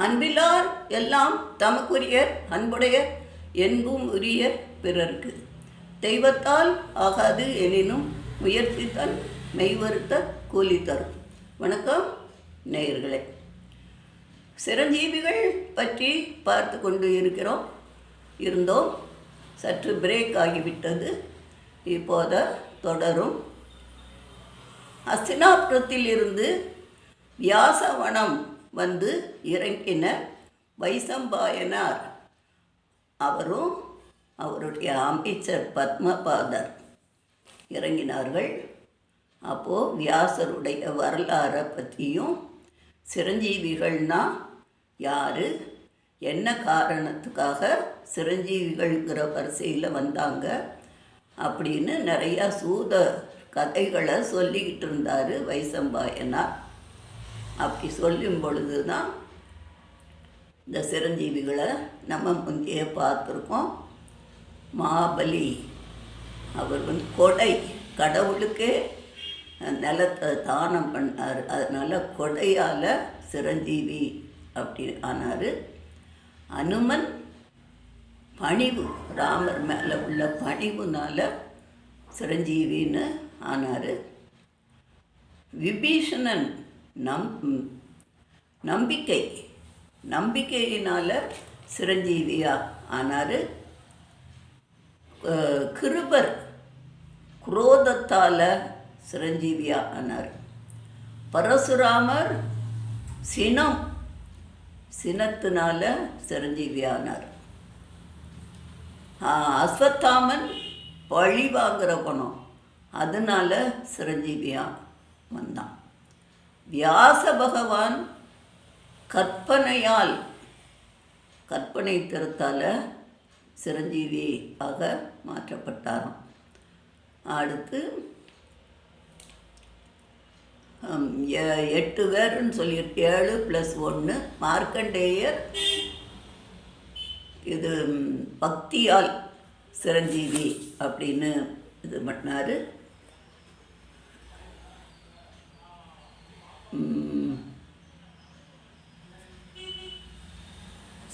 அன்பிலார் எல்லாம் தமக்குரியர் அன்புடையர் என்பும் உரியர் பிறர்க்கு. தெய்வத்தால் ஆகாது எனினும் முயற்சி மெய்வருத்த கூலி தரும். வணக்கம் நேயர்களே. சிரஞ்சீவிகள் பற்றி பார்த்து கொண்டு இருக்கிறோம். இருந்தோம். சற்று பிரேக் ஆகிவிட்டது. இப்போத தொடரும். அஸ்தினாபுரத்தில் இருந்து வியாசவனம் வந்து இறங்கினர். வைசம்பாயனார் அவரும் அவருடைய அமைச்சர் பத்மபாதர் இறங்கினார்கள். அப்போது வியாசருடைய வரலாறை பற்றியும் சிரஞ்சீவிகள்னா யார்? என்ன காரணத்துக்காக சிரஞ்சீவிகள்ங்கிற வரிசையில் வந்தாங்க? அப்படின்னு நிறையா சூத கதைகளை சொல்லிக்கிட்டு இருந்தார் வைசம்பாயனார். அப்படி சொல்லும் பொழுது தான் இந்த சிரஞ்சீவிகளை நம்ம முந்தையே பார்த்துருக்கோம். மாபலி அவர் வந்து கொடை கடவுளுக்கே நிலத்தை தானம் பண்ணார். அதனால் கொடையால் சிரஞ்சீவி அப்படி ஆனார். அனுமன் பணிவு ராமர் மேலே உள்ள பணிவுனால சிரஞ்சீவின்னு ஆனார். விபீஷணன் நம் நம்பிக்கை. நம்பிக்கையினால் சிரஞ்சீவியா ஆனார். கிருபர் குரோதத்தால் சிரஞ்சீவியா ஆனார். பரசுராமர் சினம் சினத்தினால சிரஞ்சீவியானார் அஸ்வத்தாமன் பழி வாங்குற குணம் அதனால சிரஞ்சீவியா வந்தான். வியாச பகவான் கற்பனையால் கற்பனை திறத்தால் சிரஞ்சீவி ஆக மாற்றப்பட்டாராம் அடுத்து எட்டு பேருன்னு சொல்லியிருக்கு. ஏழு ப்ளஸ் ஒன்று மார்க்கண்டேயர் இது பக்தியால் சிரஞ்சீவி அப்படின்னு இது பண்ணார்.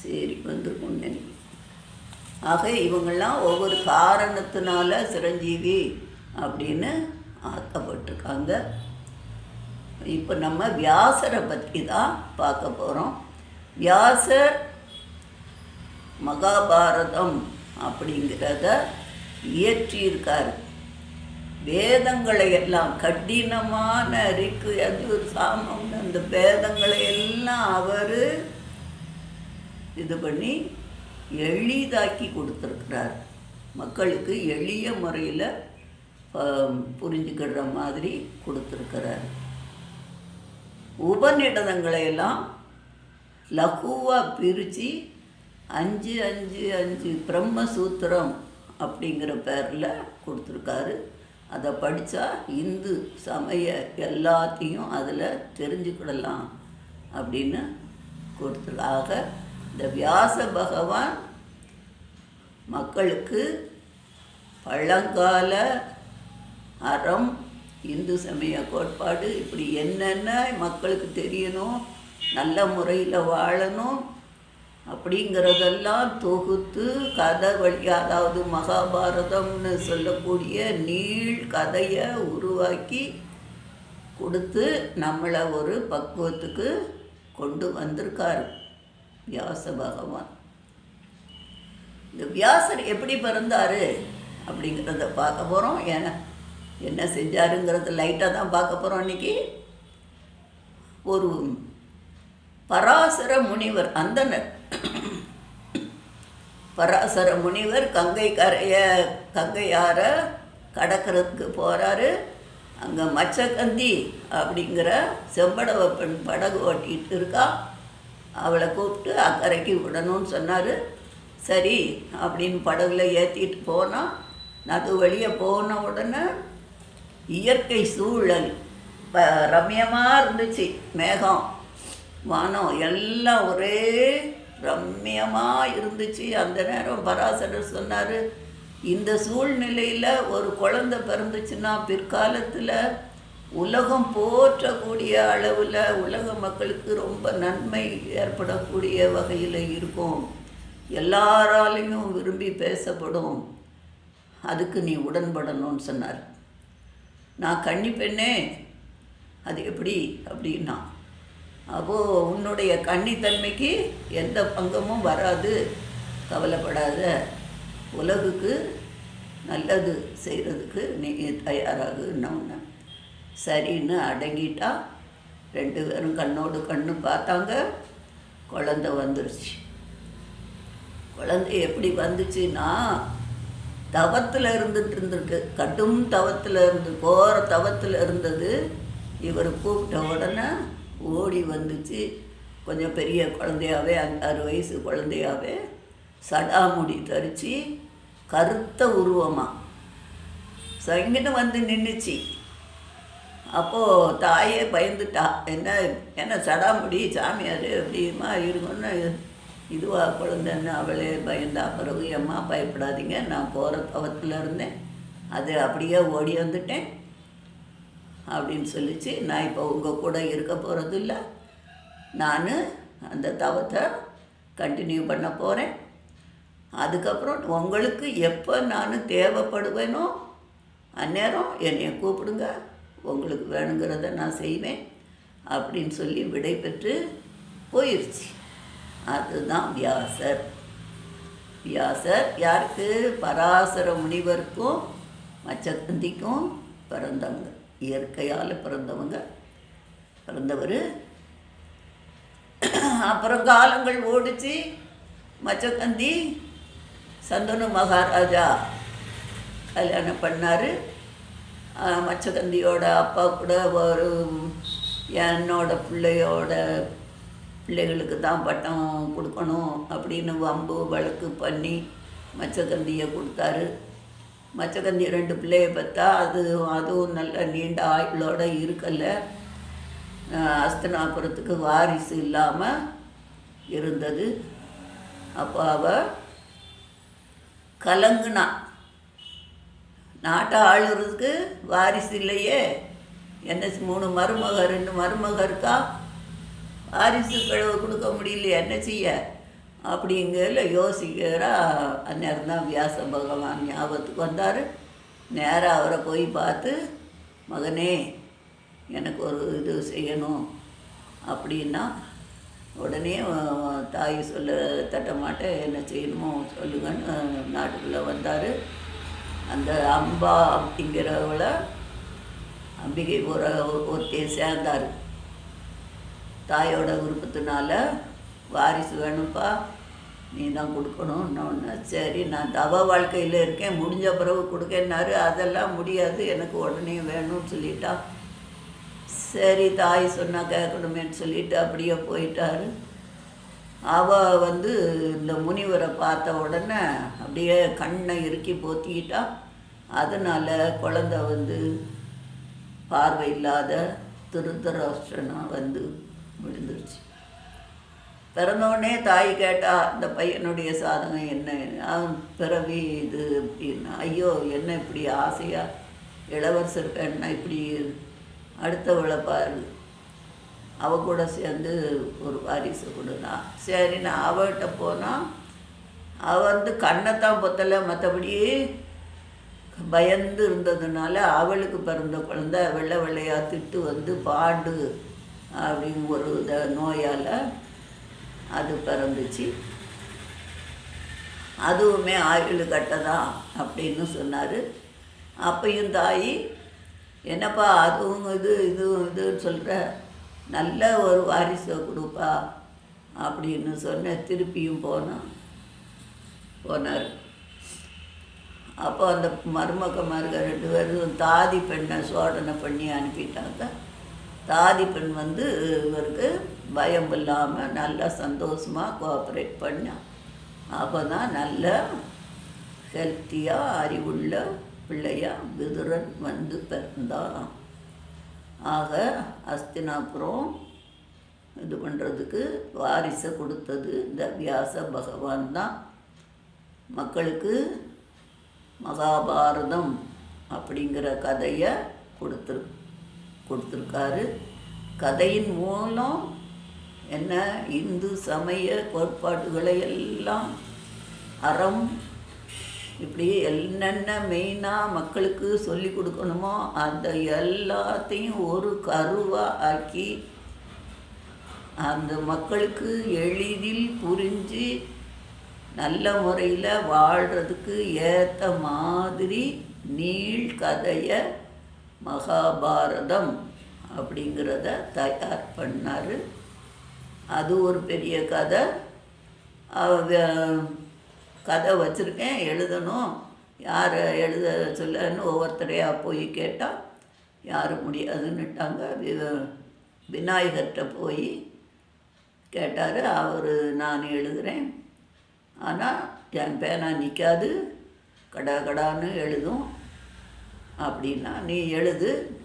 சரி வந்துருக்கும் நினைக்கிறேன் ஆக இவங்கெல்லாம் ஒவ்வொரு காரணத்தினால சிரஞ்சீவி அப்படின்னு ஆக்கப்பட்டிருக்காங்க. இப்போ நம்ம வியாசரை பற்றி தான் பார்க்க போகிறோம் வியாசர் மகாபாரதம் அப்படிங்கிறத இயற்றியிருக்கார். வேதங்களை எல்லாம் கடினமான ரிக்கு அது சாமம். அந்த வேதங்களை எல்லாம் அவர் இது பண்ணி எளிதாக்கி கொடுத்துருக்கிறார். மக்களுக்கு எளிய முறையில் புரிஞ்சுக்கிற மாதிரி கொடுத்துருக்கிறார். உபநிடதங்களை எல்லாம் லகுவாக பிரித்து அஞ்சு அஞ்சு அஞ்சு பிரம்மசூத்திரம் அப்படிங்கிற பேரில் கொடுத்துருக்காரு. அதை படித்தா இந்து சமய எல்லாத்தையும் அதில் தெரிஞ்சுக்கிடலாம் அப்படின்னு கொடுத்ததாக இந்த வியாச பகவான் மக்களுக்கு பழங்கால அறம் இந்து சமய கோட்பாடு இப்படி என்னென்ன மக்களுக்கு தெரியணும் நல்ல முறையில் வாழணும் அப்படிங்கிறதெல்லாம் தொகுத்து கதை வழி அதாவது மகாபாரதம்னு சொல்லக்கூடிய நீள் கதையை உருவாக்கி கொடுத்து நம்மளை ஒரு பக்குவத்துக்கு கொண்டு வந்திருக்கார் வியாச பகவான். இந்த வியாசர் எப்படி பிறந்தார் அப்படிங்கிறத பார்க்க போகிறோம் ஏன்னா என்ன செஞ்சாருங்கிறத லைட்டாக தான் பார்க்க போகிறோம் இன்றைக்கி ஒரு பராசர முனிவர் அந்தனர் பராசர முனிவர் கங்கை கரைய கங்கையார கடக்கிறதுக்கு போகிறாரு அங்கே மச்சக்கந்தி அப்படிங்கிற செம்படவ பெண் படகு ஓட்டிகிட்டு இருக்கா. அவளை கூப்பிட்டு அக்கறைக்கு விடணும்னு சொன்னார். சரி அப்படின்னு படகுல ஏற்றிட்டு போனால் நடு வழியே போன உடனே இயற்கை சூழல் ப ரம்யமாக இருந்துச்சு. மேகம் வானம் எல்லாம் ஒரே ரம்யமாக இருந்துச்சு அந்த நேரம் பராசரர் சொன்னார் இந்த சூழ்நிலையில் ஒரு குழந்தை பிறந்துச்சுன்னா பிற்காலத்தில் உலகம் போற்றக்கூடிய அளவில் உலக மக்களுக்கு ரொம்ப நன்மை ஏற்படக்கூடிய வகையில் இருக்கும். எல்லாராலையும் விரும்பி பேசப்படும். அதுக்கு நீ உடன்படணும்னு சொன்னார். நான் கன்னி பெண்ணே. அது எப்படி? அப்படின்னா அப்போது உன்னுடைய கன்னித்தன்மைக்கு எந்த பங்கமும் வராது. கவலைப்படாத. உலகுக்கு நல்லது செய்கிறதுக்கு நீ தயாராகுன்னு சரின்னு அடங்கிட்டா ரெண்டு பேரும் கண்ணோடு கண்ணு பார்த்தாங்க. குழந்த வந்துருச்சு. குழந்தை எப்படி வந்துச்சுன்னா தவத்தில் இருந்துட்டு இருந்திருக்கு. கடும் தவத்தில் இருந்து கோர தவத்தில் இருந்தது. இவர் கூப்பிட்ட உடனே ஓடி வந்துச்சு. கொஞ்சம் பெரிய குழந்தையாவே அஞ்சாறு வயசு குழந்தையாவே சடாமுடி தரித்து கருத்த உருவமாக சங்கிட்டு வந்து நின்றுச்சு அப்போது தாயே பயந்துட்டா. என்ன என்ன சடாமுடி சாமியார் அப்படிமா இருக்குன்னு இதுவாக குழந்தைன்னு அவளே பயந்தா. பிறகு அம்மா பயப்படாதீங்க நான் போகிற தவத்தில் இருந்தேன். அது அப்படியே ஓடி வந்துட்டேன். அப்படின்னு சொல்லிச்சு. நான் இப்போ உங்கள் கூட இருக்க போகிறது இல்லை நான் அந்த தவத்தை கண்டினியூ பண்ண போகிறேன் அதுக்கப்புறம் உங்களுக்கு எப்போ நான் தேவைப்படுவேனோ அந்நேரம் என்னை கூப்பிடுங்க. உங்களுக்கு வேணுங்கிறத நான் செய்வேன். அப்படின்னு சொல்லி விடை பெற்று போயிடுச்சு அதுதான் வியாசர். வியாசர் யாருக்கு? பராசர முனிவருக்கும் மச்சந்திக்கும் பிறந்தவங்க. இயற்கையால் பிறந்தவங்க பிறந்தவர். அப்புறம் காலங்கள் ஓடிச்சு. மச்சக்கந்தி சந்தனு மகாராஜா கல்யாணம் பண்ணார். மச்சக்கந்தியோட அப்பா கூட ஒரு என்னோட பிள்ளையோட பிள்ளைகளுக்கு தான் பட்டம் கொடுக்கணும் அப்படின்னு வம்பு வழக்கு பண்ணி மச்சக்கந்தியை கொடுத்தாரு. மச்சகன் ரெண்டு பிள்ளைய பார்த்தா அது அதுவும் நல்ல நீண்ட ஆயுளோடு இருக்கலை. அஸ்தனாபுரத்துக்கு வாரிசு இல்லாமல் இருந்தது. அப்போ அவ கலங்குனா நாட்டை ஆளுறதுக்கு வாரிசு இல்லையே. என்ன மூணு மருமக ரெண்டு மருமக இருக்கா? வாரிசு கழுவு கொடுக்க முடியலையே என்ன செய்ய? அப்படிங்கிறதுல யோசிக்கிறா அந்நேரம் தான் வியாச பகவான் ஞாபகத்துக்கு வந்தார். நேராக அவரை போய் பார்த்து மகனே எனக்கு ஒரு இது செய்யணும். அப்படின்னா உடனே தாய் சொல்ல தட்டமாட்டேன் என்ன செய்யணுமோ சொல்லுங்கன்னு நாட்டுக்குள்ளே வந்தார். அந்த அம்பா அப்படிங்கிறவளை அம்பிகை ஒரு ஒருத்தையை சேர்ந்தார். தாயோட விருப்பத்தினால வாரிசு வேணும்ப்பா. நீ தான் கொடுக்கணும் இன்னொன்று சரி நான் தவ வாழ்க்கையில் இருக்கேன். முடிஞ்ச பிறகு கொடுக்கன்னாரு. அதெல்லாம் முடியாது. எனக்கு உடனே வேணும்னு சொல்லிட்டா. சரி தாய் சொன்னால் கேட்கணுமேன்னு சொல்லிட்டு அப்படியே போயிட்டாரு. அவ வந்து இந்த முனிவரை பார்த்த உடனே அப்படியே கண்ணை இறுக்கி போத்திக்கிட்டா. அதனால் குழந்த வந்து பார்வை இல்லாத திருத்தராஷ்டிரனாக வந்து விழுந்துருச்சு. பிறந்தோடனே தாய் கேட்டா இந்த பையனுடைய சாதகம் என்ன? அவன் பிறவி இது அப்படின்னா ஐயோ என்ன இப்படி ஆசையாக இளவரசர் பெண்ணா இப்படி அடுத்தவளை பாரு. அவ கூட சேர்ந்து ஒரு வாரிசு கொடுனா சரி நான் அவகிட்ட போனால் அவள் வந்து கண்ணைத்தான் பொத்தலை. மற்றபடி பயந்து இருந்ததுனால அவளுக்கு பிறந்த குழந்த வெள்ளை வெள்ளையாக திட்டு வந்து பாண்டு அப்படிங்கிற ஒரு நோயால் அது பிறந்துச்சு. அதுவுமே ஆயுள் கட்டதான் அப்படின்னு சொன்னார். அப்பையும் தாய் என்னப்பா அதுவும் இது இதுவும் இதுன்னு சொல்கிற நல்ல ஒரு வாரிசை கொடுப்பா அப்படின்னு சொன்ன திருப்பியும் போனோம் போனார். அப்போ அந்த மருமக்கமார்க ரெண்டு பேரும் தாதி பெண்ணை சோதனை பண்ணி அனுப்பிட்டாங்க. தாதி பெண் வந்து இவருக்கு பயம் இல்லாமல் நல்லா சந்தோஷமாக கோஆப்ரேட் பண்ணான் அப்போ தான் நல்ல ஹெல்த்தியாக அறிவுள்ள பிள்ளையாக விதுரன் வந்து பிறந்தான் ஆக அஸ்தினாபுரம் இது பண்ணுறதுக்கு வாரிசை கொடுத்தது இந்த வியாச பகவான் தான். மக்களுக்கு மகாபாரதம் அப்படிங்கிற கதையை கொடுத்துருக்கு கொடுத்துருக்காரு. கதையின் மூலம் என்ன இந்து சமய கோட்பாடுகளை எல்லாம் அறம் இப்படி என்னென்ன மெயினாக மக்களுக்கு சொல்லி கொடுக்கணுமோ அந்த எல்லாத்தையும் ஒரு கருவாக ஆக்கி அந்த மக்களுக்கு எளிதில் புரிஞ்சு நல்ல முறையில் வாழ்கிறதுக்கு ஏற்ற மாதிரி நீள் கதையை மகாபாரதம் அப்படிங்கிறத தயார் பண்ணார். அது ஒரு பெரிய கதை. அவ- கதை வச்சுருக்கேன் எழுதணும். யாரை எழுத சொல்லன்னு ஒவ்வொருத்தரையாக போய் கேட்டால் யாரும் முடியாதுன்னுட்டாங்க. வி- விநாயகர்கிட்ட போய் கேட்டார். அவர் நான் எழுதுகிறேன் ஆனால் என் பேனா நிற்காது கடா கடான்னு எழுதும். அப்படின்னா நீ எழுது.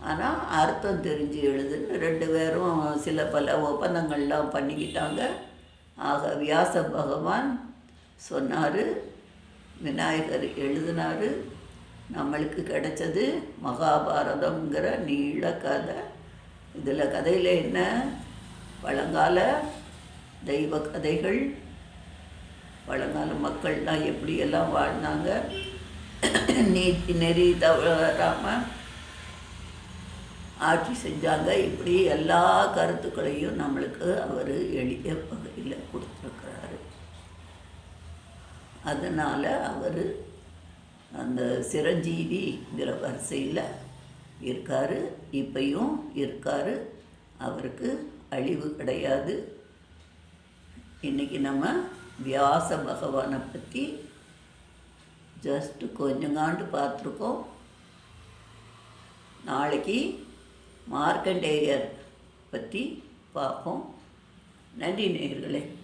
ஆனால் அர்த்தம் தெரிஞ்சு எழுதுன்னு ரெண்டு பேரும் சில பல ஒப்பந்தங்கள்லாம் பண்ணிக்கிட்டாங்க. ஆக வியாச பகவான் சொன்னார் விநாயகர் எழுதினார் நம்மளுக்கு கிடைச்சது மகாபாரதம்ங்கிற நீள கதை. இதில் கதையில் என்ன? பழங்கால தெய்வ கதைகள். பழங்கால மக்கள்லாம் எப்படியெல்லாம் வாழ்ந்தாங்க? நீதி நெறி தவறாமல் ஆட்சி செஞ்சாங்க. இப்படி எல்லா கருத்துக்களையும் நம்மளுக்கு அவர் எளிய வகையில் கொடுத்துருக்கிறாரு. அதனால் அவர் அந்த சிரஞ்சீவிங்கிற வரிசையில் இருக்கார். இப்பையும் இருக்கார். அவருக்கு அழிவு கிடையாது. இன்றைக்கி நம்ம வியாச பகவானை பற்றி ஜஸ்ட்டு கொஞ்சங்காண்டு பார்த்துருக்கோம். நாளைக்கு மார்க்கண்டேயர் பற்றி பார்ப்போம். நன்றி நேர்களே